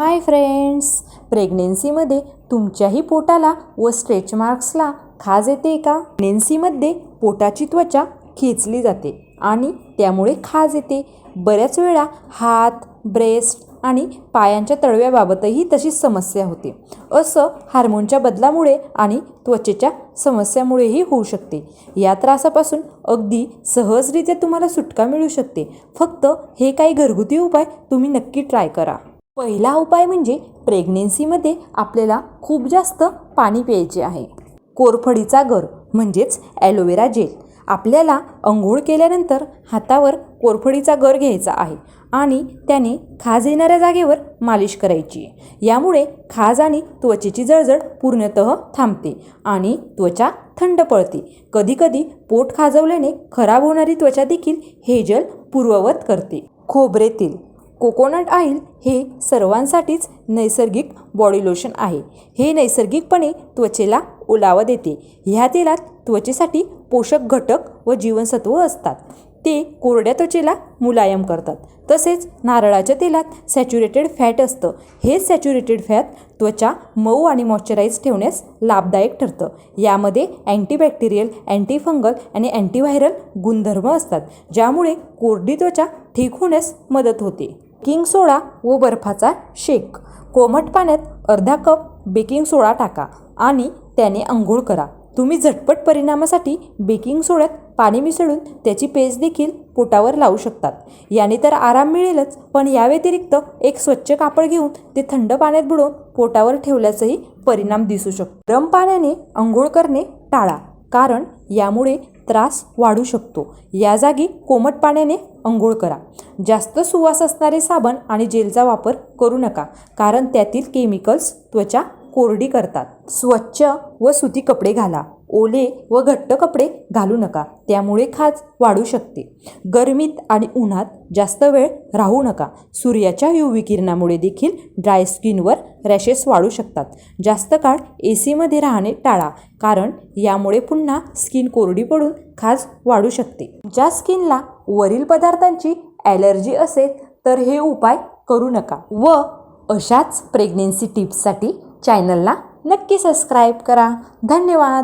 Hi friends. प्रेग्नेन्सीमध्ये तुमच्याही पोटाला व स्ट्रेच मार्क्सला खाज येते का? प्रेग्नेन्सीमध्ये पोटाची त्वचा खेचली जाते आणि त्यामुळे खाज येते. बऱ्याच वेळा हात ब्रेस्ट आणि पायांच्या तळव्याबाबतही तशीच समस्या होते. असं हार्मोनच्या बदलामुळे आणि त्वचेच्या समस्यामुळेही होऊ शकते. या त्रासापासून अगदी सहजरित्या तुम्हाला सुटका मिळू शकते. फक्त हे काही घरगुती उपाय तुम्ही नक्की ट्राय करा. पहिला उपाय म्हणजे प्रेग्नेन्सीमध्ये आपल्याला खूप जास्त पाणी प्यायचे आहे. कोरफडीचा गर म्हणजेच ॲलोवेरा जेल. आपल्याला अंघोळ केल्यानंतर हातावर कोरफडीचा गर घ्यायचा आहे आणि त्याने खाज येणाऱ्या जागेवर मालिश करायची. यामुळे खाज आणि त्वचेची जळजळ पूर्णतः थांबते आणि त्वचा थंड पळते. कधीकधी पोट खाजवल्याने खराब होणारी त्वचा देखील हे जल पूर्ववत करते. खोबरे तेल कोकोनट ऑइल हे सर्वांसाठीच नैसर्गिक बॉडी लोशन आहे. हे नैसर्गिकपणे त्वचेला ओलावा देते. ह्या तेलात त्वचेसाठी पोषक घटक व जीवनसत्व असतात. ते कोरड्या त्वचेला मुलायम करतात. तसेच नारळाच्या तेलात सॅच्युरेटेड फॅट असतं. हे सॅच्युरेटेड फॅट त्वचा मऊ आणि मॉइश्चराईज ठेवण्यास लाभदायक ठरतं. यामध्ये अँटीबॅक्टेरियल अँटीफंगल आणि अँटीव्हायरल गुणधर्म असतात ज्यामुळे कोरडी त्वचा ठीक होण्यास मदत होते. बेकिंग सोडा व बर्फाचा शेक. कोमट पाण्यात अर्धा कप बेकिंग सोडा टाका आणि त्याने आंघोळ करा. तुम्ही झटपट परिणामासाठी बेकिंग सोड्यात पाणी मिसळून त्याची पेज देखील पोटावर लावू शकतात. याने तर आराम मिळेलच पण या व्यतिरिक्त एक स्वच्छ कापड घेऊन ते थंड पाण्यात बुडवून पोटावर ठेवल्याचाही परिणाम दिसू शकतो. गरम पाण्याने आंघोळ करणे टाळा कारण यामुळे त्रास वाढू शकतो. या जागी कोमट पाण्याने आंघोळ करा. जास्त सुवास असणारे साबण आणि जेलचा वापर करू नका कारण त्यातील केमिकल्स त्वचा कोरडी करतात. स्वच्छ व सुती कपडे घाला. ओले व घट्ट कपडे घालू नका. त्यामुळे खाज वाढू शकते. गरमीत आणि उन्हात जास्त वेळ राहू नका. सूर्याच्या युविकिरणामुळे किरणामुळे देखील ड्राय स्किनवर रॅशेस वाढू शकतात. जास्त काळ ए सीमध्ये राहणे टाळा कारण यामुळे पुन्हा स्किन कोरडी पडून खाज वाढू शकते. ज्या स्किनला वरील पदार्थांची ॲलर्जी असेल तर हे उपाय करू नका व अशाच प्रेग्नेन्सी टिप्ससाठी चॅनलला नक्की सबस्क्राईब करा. धन्यवाद!